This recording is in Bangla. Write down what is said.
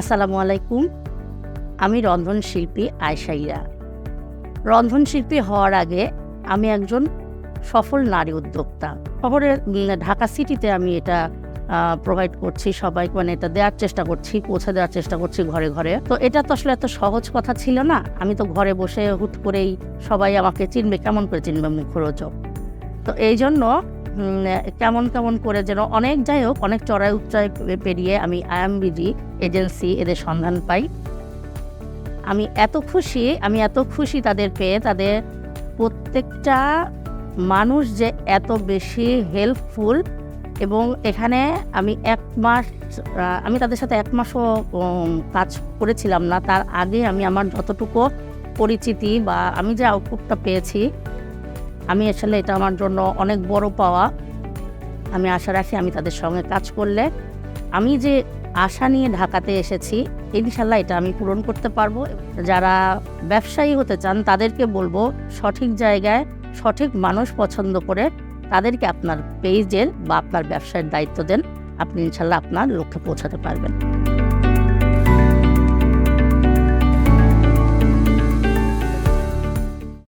আসসালামু আলাইকুম। আমি রন্ধনশিল্পী আয়শাইরা রন্ধনশিল্পী হওয়ার আগে আমি একজন সফল নারী উদ্যোক্তা। শহরের ঢাকা সিটিতে আমি এটা প্রোভাইড করছি। সবাই মানে এটা দেওয়ার চেষ্টা করছি, পৌঁছে দেওয়ার চেষ্টা করছি ঘরে ঘরে। তো এটা তো আসলে এত সহজ কথা ছিল না। আমি তো ঘরে বসে হুট করেই সবাই আমাকে চিনবে, কেমন করে চিনবে মুখরোচক। তো এই জন্য কেমন কেমন করে যেন অনেক যাই হোক, অনেক চড়াই উচ্চাই পেরিয়ে আমি আইএমবিজি এজেন্সি এদের সন্ধান পাই। আমি এত খুশি, আমি এত খুশি তাদের পেয়ে, তাদের প্রত্যেকটা মানুষ যে এত বেশি হেল্পফুল এবং এখানে আমি এক মাস আমি তাদের সাথে এক মাসও কাজ করেছিলাম না। তার আগে আমি আমার যতটুকু পরিচিতি বা আমি যে আউটপুটটা পেয়েছি আমি আসলে এটা আমার জন্য অনেক বড় পাওয়া। আমি আশা রাখি আমি তাদের সঙ্গে কাজ করলে। আমি যে আশা নিয়ে ঢাকাতে এসেছি ইনশাল্লাহ এটা আমি পূরণ করতে পারব। যারা ব্যবসায়ী হতে চান, তাদেরকে বলব সঠিক জায়গায় সঠিক মানুষ পছন্দ করে তাদেরকে আপনার পেজের বা আপনার ব্যবসায়ের দায়িত্ব দেন। আপনি ইনশাল্লাহ আপনার লক্ষ্যে পৌঁছাতে পারবেন।